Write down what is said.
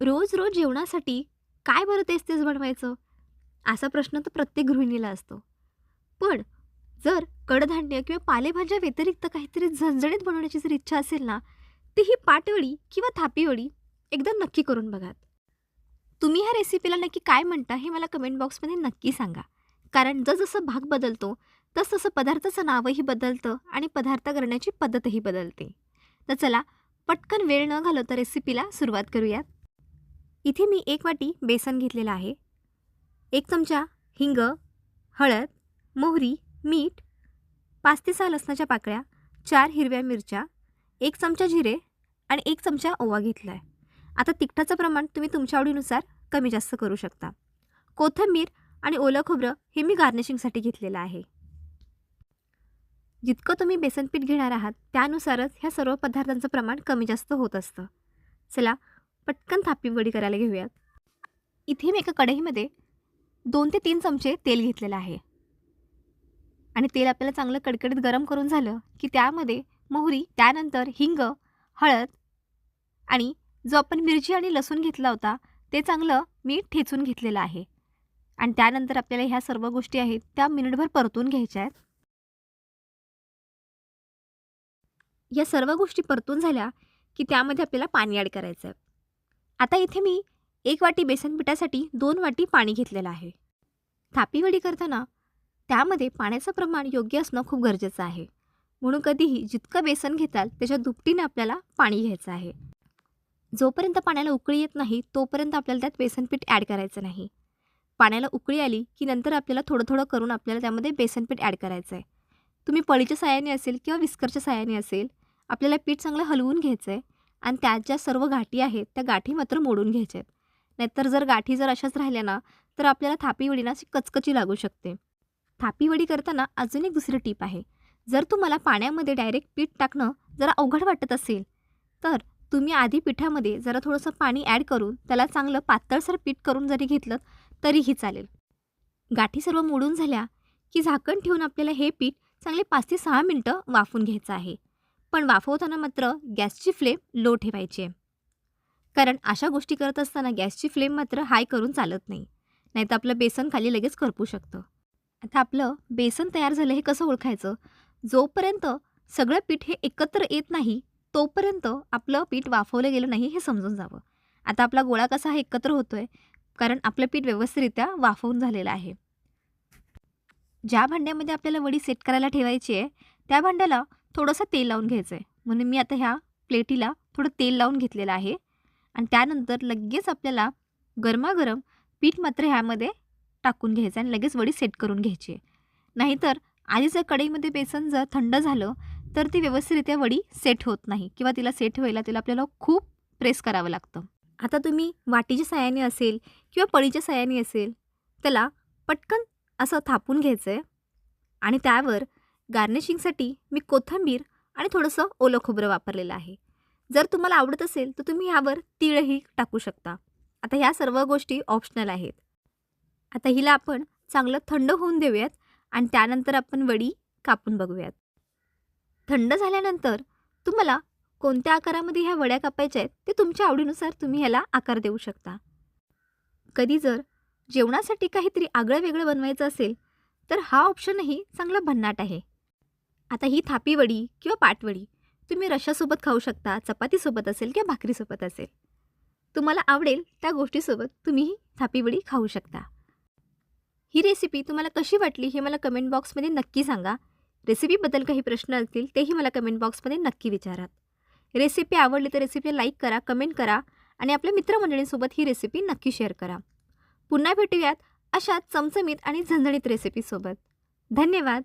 रोज रोज जेवणासाठी काय बरं तेच तेच बनवायचं? असा प्रश्न तर प्रत्येक गृहिणीला असतो. पण जर कडधान्य किंवा पालेभाज्या व्यतिरिक्त काहीतरी झणझणीत बनवण्याची जर इच्छा असेल ना ती ही पाटवडी किंवा थापीवडी एकदा नक्की करून बघा. तुम्ही ह्या रेसिपीला नक्की काय म्हणता हे मला कमेंट बॉक्समध्ये नक्की सांगा. कारण जसजसं भाग बदलतो तसतसं पदार्थाचं नावही बदलतं आणि पदार्थ करण्याची पद्धतही बदलते. तर चला पटकन वेळ न घालवता रेसिपीला सुरुवात करूयात. इथे मी एक वाटी बेसन घेतलेलं आहे. एक चमचा हिंग हळद मोहरी मीठ पाच ते सहा लसणाच्या पाकळ्या चार हिरव्या मिरच्या एक चमचा जिरे आणि एक चमचा ओवा घेतला आहे आता तिखटाचं प्रमाण तुम्ही तुमच्या आवडीनुसार कमी जास्त करू शकता. कोथिंबीर आणि ओलं खोबरं हे मी गार्निशिंगसाठी घेतलेलं आहे. जितकं तुम्ही बेसन पीठ घेणार आहात त्यानुसारच ह्या सर्व पदार्थांचं प्रमाण कमी जास्त होत असतं. चला पटकन थापी वडी करायला घेऊयात. इथे मी एका कढईमध्ये दोन ते तीन चमचे तेल घेतलेलं आहे. आणि तेल आपल्याला चांगलं कडकडीत गरम करून झालं की त्यामध्ये मोहरी त्यानंतर हिंग हळद आणि जो आपण मिरची आणि लसूण घेतला होता ते चांगलं मी ठेचून घेतलेलं आहे. आणि त्यानंतर आपल्याला ह्या सर्व गोष्टी आहेत त्या मिनिटभर परतून घ्यायच्या आहेत. या सर्व गोष्टी परतून झाल्या की त्यामध्ये आपल्याला पाणी ॲड करायचं आहे. आता इथे मी एक वाटी बेसन पिठासाठी दोन वाटी पाणी घेतलेलं आहे. थापीवडी करताना त्यामध्ये पाण्याचं प्रमाण योग्य असणं खूप गरजेचं आहे. म्हणून कधीही जितकं बेसन घेताल त्याच्या दुपटीने आपल्याला पाणी घ्यायचं आहे. जोपर्यंत पाण्याला उकळी येत नाही तोपर्यंत आपल्याला त्यात बेसनपीठ ॲड करायचं नाही. पाण्याला उकळी आली की नंतर आपल्याला थोडं थोडं करून आपल्याला त्यामध्ये बेसनपीठ ॲड करायचं आहे. तुम्ही पळीच्या साह्याने असेल किंवा विस्करच्या साह्याने असेल आपल्याला पीठ चांगलं हलवून घ्यायचं आहे. आणि त्यात ज्या सर्व गाठी आहेत त्या गाठी मात्र मोडून घ्यायच्या आहेत नाहीतर जर गाठी जर अशाच राहिल्या ना तर आपल्याला थापीवडीना अशी कचकची लागू शकते. थापीवडी करताना अजून एक दुसरी टीप आहे. जर तुम्हाला पाण्यामध्ये डायरेक्ट पीठ टाकणं जरा अवघड वाटत असेल तर तुम्ही आधी पिठामध्ये जरा थोडंसं पाणी ॲड करून त्याला चांगलं पातळसर पीठ करून जरी घेतलं तरीही चालेल. गाठी सर्व मोडून झाल्या की झाकण ठेवून आपल्याला हे पीठ चांगले पाच ते सहा मिनटं वाफून घ्यायचं आहे. पण वाफवताना मात्र गॅसची फ्लेम लो ठेवायची आहे. कारण अशा गोष्टी करत असताना गॅसची फ्लेम मात्र हाय करून चालत नाही. नाहीतर आपलं बेसन खाली लगेच करपू शकतं. आता आपलं बेसन तयार झालं हे कसं ओळखायचं? जोपर्यंत सगळं पीठ हे एकत्र येत नाही तोपर्यंत आपलं पीठ वाफवलं गेलं नाही हे समजून जावं. आता आपला गोळा कसा हा एकत्र होतो आहे कारण आपलं पीठ व्यवस्थितरित्या वाफवून झालेलं आहे. ज्या भांड्यामध्ये आपल्याला वडी सेट करायला ठेवायची आहे त्या भांड्याला थोडंसं तेल लावून घ्यायचं आहे म्हणून मी आता ह्या प्लेटीला थोडं तेल लावून घेतलेलं आहे. आणि त्यानंतर लगेच आपल्याला गरमागरम पीठ मात्र ह्यामध्ये टाकून घ्यायचं आणि लगेच वडी सेट करून घ्यायची. नाहीतर आधी जर कढईमध्ये बेसन जर थंड झालं तर ती व्यवस्थितरित्या वडी सेट होत नाही किंवा तिला सेट व्हायला तिला आपल्याला खूप प्रेस करावं लागतं. आता तुम्ही वाटीच्या साह्याने असेल किंवा पळीच्या साह्याने असेल त्याला पटकन असं थापून घ्यायचं आहे आणि त्यावर गार्निशिंगसाठी मी कोथिंबीर आणि थोडंसं ओलं खोबरं वापरलेलं आहे. जर तुम्हाला आवडत असेल तर तुम्ही ह्यावर तिळही टाकू शकता. आता ह्या सर्व गोष्टी ऑप्शनल आहेत. आता हिला आपण चांगलं थंड होऊन देऊयात आणि त्यानंतर आपण वडी कापून बघूयात. थंड झाल्यानंतर तुम्हाला कोणत्या आकारामध्ये ह्या वड्या कापायच्या आहेत ते तुमच्या आवडीनुसार तुम्ही ह्याला आकार देऊ शकता. कधी जर जेवणासाठी काहीतरी आगळं वेगळं बनवायचं असेल तर हा ऑप्शनही चांगला भन्नाट आहे. आता ही थापीवडी किंवा पाटवडी तुम्ही रशासोबत खाऊ शकता चपातीसोबत असेल किंवा भाकरीसोबत असेल. तुम्हाला आवडेल त्या गोष्टीसोबत तुम्ही ही थापी वडी खाऊ शकता. ही रेसिपी तुम्हाला कशी वाटली हे मला कमेंट बॉक्समध्ये नक्की सांगा. रेसिपीबद्दल काही प्रश्न असतील तेही मला कमेंट बॉक्समध्ये नक्की विचारात रेसिपी आवडली तर रेसिपी लाईक करा कमेंट करा आणि आपल्या मित्रमंडळींसोबत ही रेसिपी नक्की शेअर करा. पुन्हा भेटूयात अशाच चमचमीत आणि झणझणीत रेसिपीसोबत धन्यवाद!